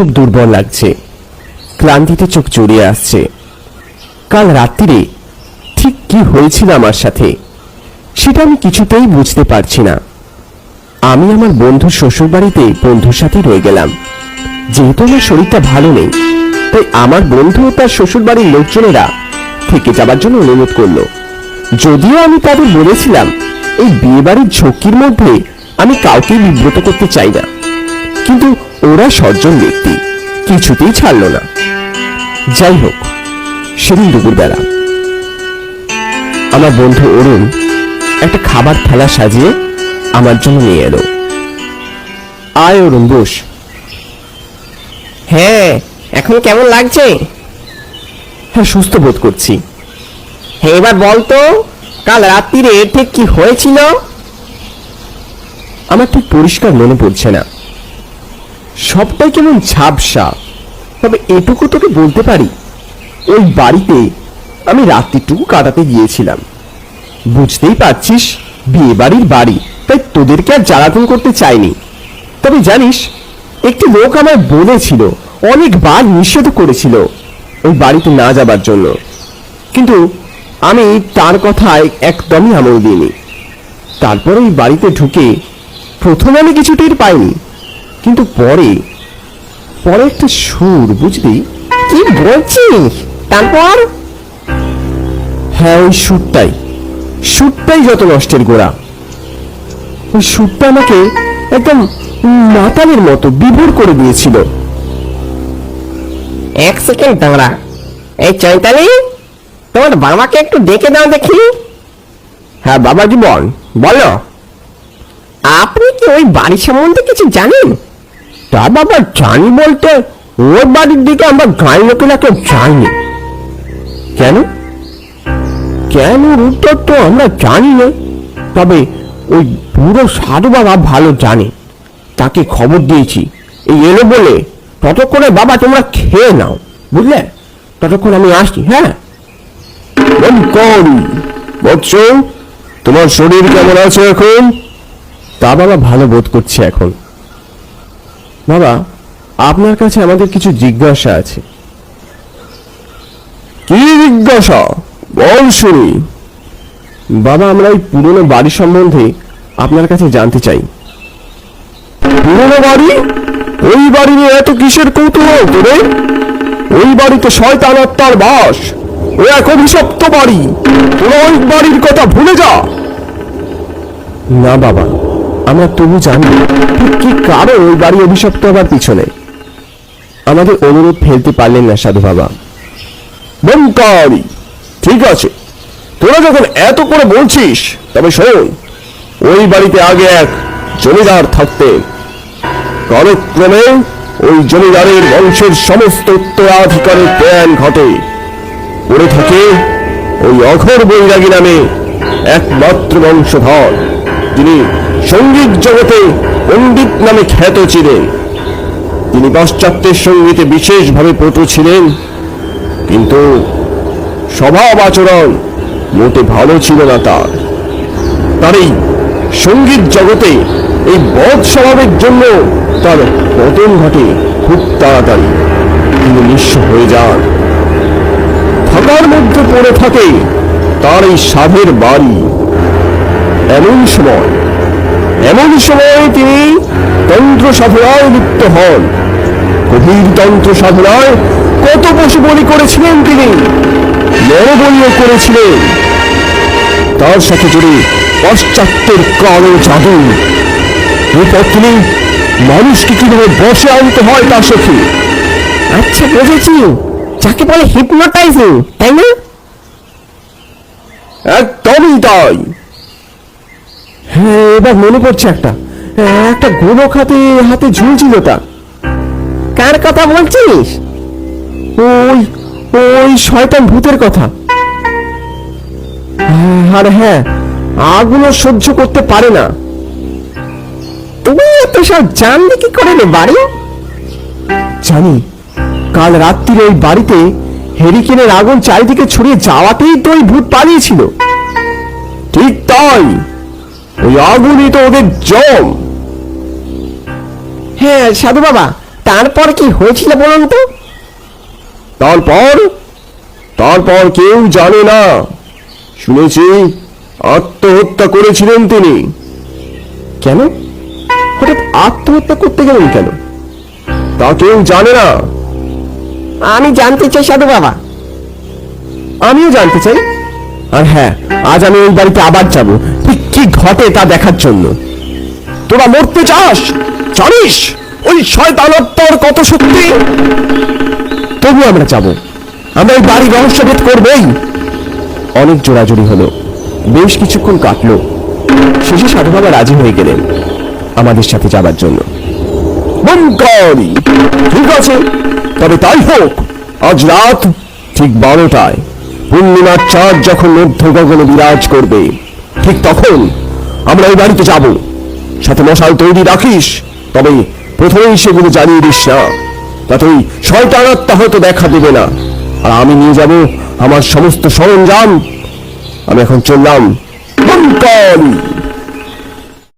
খুব দুর্বল লাগছে। ক্লান্তিতে চোখ জড়িয়ে আসছে। কাল রাত্রিরে ঠিক কি হয়েছিল আমার সাথে, সেটা আমি কিছুতেই বুঝতে পারছি না। আমি আমার বন্ধুর শ্বশুরবাড়িতে বন্ধুর সাথে রয়ে গেলাম। যেহেতু আমার শরীরটা ভালো নেই, তাই আমার বন্ধু ও তার শ্বশুরবাড়ির লোকজনেরা থেকে যাবার জন্য অনুরোধ করল। যদিও আমি তাদের বলেছিলাম, এই বিয়েবাড়ির ঝক্কির মধ্যে আমি কাউকে বিব্রত করতে চাই না। কিন্তু ওরা সজ্জন ব্যক্তি কিছুতেই ছাড়লো না। যাই হোক সেদিন দুপুরবেলা। আমার বন্ধু অরুণ একটা খাবার থালা সাজিয়ে আমার জন্য নিয়ে এলো। আয় অরুণ বস। হ্যাঁ এখন কেমন লাগছে? হ্যাঁ সুস্থ বোধ করছি। হ্যাঁ এবার বলতো কাল রাত্রিরে ঠিক কি হয়েছিল? আমার ঠিক পরিষ্কার মনে পড়ছে না। সবটাই কেমন ঝাপসা। তবে এটুকু তোকে বলতে পারি, ওই বাড়িতে আমি রাত্রিটুকু কাটাতে গিয়েছিলাম। বুঝতেই পারছিস বিয়ে বাড়ির বাড়ি, তাই তোদেরকে আর জ্বালাতন করতে চাইনি। তবে জানিস, একটি লোক আমায় বলেছিল, অনেকবার নিষেধ করেছিল ওই বাড়িতে না যাবার জন্য। কিন্তু আমি তার কথায় একদমই আমল দিইনি। তারপর ওই বাড়িতে ঢুকে প্রথমে আমি কিছু টের পাইনি। কিন্তু পরে পরে একটা সুর, বুঝলি? কি বলছিস? তারপর? হ্যাঁ ওই সুরটাই। সুরটাই যত নষ্টের গোড়া। ওই সুরটা আমাকে একদম মাতালের মতো বিভোর করে দিয়েছিল। এক সেকেন্ড দাঁড়া। এই চৈতালি, তোমার বাবাকে একটু ডেকে দাও দেখি। হ্যাঁ বাবা বল। বলো। আপনি কি ওই বাড়ি সম্বন্ধে কিছু জানেন? তা বাবা জানি বলতে ওর বাড়ির দিকে আমরা গাঁয়ের লোকেরা কেউ যায়নি। কেন? কেন উত্তর তো আমরা জানি না। তবে ওই পুরো সাধু বাবা ভালো জানে। তাকে খবর দিয়েছি। এই এলো বলে ততক্ষণে বাবা তোমরা খেয়ে নাও বুঝলে? ততক্ষণ আমি আসছি হ্যাঁ? বৎস তোমার শরীর কেমন আছে এখন? তা বাবা ভালো বোধ করছে এখন। বাবা আপনার কাছে আমাদের কিছু জিজ্ঞাসা আছে। কি জিজ্ঞাসা? বল শুনি। বাবা আমরা এই পুরনো বাড়ি সম্বন্ধে আপনার কাছে জানতে চাই। পুরনো বাড়ি? ওই বাড়ি নিয়ে এত কিসের কৌতূহল তোরে ওই বাড়িতে শয়তান আত্মার বাস। ও এক অভিশপ্ত বাড়ি। তোরা ওই বাড়ির কথা ভুলে যা। না বাবা আমরা তবু জানি ঠিক কি কারণ ওই বাড়ি অভিশপ্ত হবার পিছনে। আমাদের অনুরোধ ফেলতে পারলেন না সাধু বাবা। বঙ্কারি ঠিক আছে। তোরা যখন এত করে বলছিস, তবে শোন, ওই বাড়িতে আগে এক জমিদার থাকতেন কালক্রমে ওই জমিদারের বংশের সমস্ত উত্তরাধিকারের জ্ঞান ঘটে। পড়ে থাকে ওই অঘর বৈরাগী নামে একমাত্র বংশধর তিনি সংগীত জগতে পণ্ডিত নামে খ্যাত ছিলেন। তিনি পাশ্চাত্যের সঙ্গীতে বিশেষভাবে পটু ছিলেন। কিন্তু স্বভাব আচরণ মোটে ভালো ছিল না তার। তার এই সংগীত জগতে এই বধ স্বভাবের জন্য তার পতন ঘটে খুব তাড়াতাড়ি। তিনি নিঃস্ব হয়ে যান। থাকার মধ্যে পড়ে থাকে তার এই সাধের বাড়ি। এমন সময় এমন সময় তিনি তন্ত্র সাধনায় লিপ্ত হন। গভীর তন্ত্র সাধনায় কত পশু বলি করেছিলেন তিনি? নরবলিও করেছিলেন। তার সাথে জুড়ে পাশ্চাত্যের কালো জাদু এরপর তিনি মানুষকে কীভাবে বসে আনতে হয় তা শেখে আচ্ছা বুঝেছি। যাকে বলে হিপনোটাইজিং তাই না? একদমই তাই। হ্যাঁ এবার মনে পড়ছে একটা। একটা গোলক হাতে হাতে ঝুলছিল তা। কার কথা বলছিস? ওই ওই শয়তান ভূতের কথা। হ্যাঁ, আর হ্যাঁ সহ্য করতে পারে না। তুমি এত সব জানলে কি করে বাড়ি? জানি কাল রাত্রিরে ওই বাড়িতে হেরিকেনের আগুন চারিদিকে ছড়িয়ে যাওয়াতেই তো ওই ভূত পালিয়েছিল। ঠিক তাই। ওই আগুনই তো ওদের জম। হ্যাঁ সাধু বাবা তারপর কি হয়েছিল বলুন তো? তারপর তারপর কেউ জানে না। শুনেছি আত্মহত্যা করেছিলেন তিনি। কেন? হঠাৎ আত্মহত্যা করতে গেলেন কেন? তা কেউ জানে না। আমি জানতে চাই সাধু বাবা। আমিও জানতে চাই। আর হ্যাঁ আজ আমি ওই বাড়িতে আবার যাব। ঠিক কি ঘটে তা দেখার জন্য? তোরা মরতে চাস জানিস? ওই শয়তানত্বর কত শক্তি তবু আমরা যাব। আমরা এই বাড়ি রহস্যভেদ করবেই। অনেক জোড়াজুড়ি হলো। বেশ কিছুক্ষণ কাটলো। শেষে সাধু বাবা রাজি হয়ে গেলেন আমাদের সাথে যাবার জন্য। ঠিক আছে, তবে তাই হোক, আজ রাত ঠিক বারোটায়। পূর্ণিমার চাঁদ যখন মধ্য গগনে বিরাজ করবে, ঠিক তখন আমরা ওই বাড়িতে যাব। সাথে মশাল তৈরি রাখিস, তবে প্রথমেই সেগুলো জানিয়ে দিস না। তাতেই শয়তান আত্মা হয়তো দেখা দেবে না। আর আমি নিয়ে যাব আমার সমস্ত সরঞ্জাম। আমি এখন চললাম।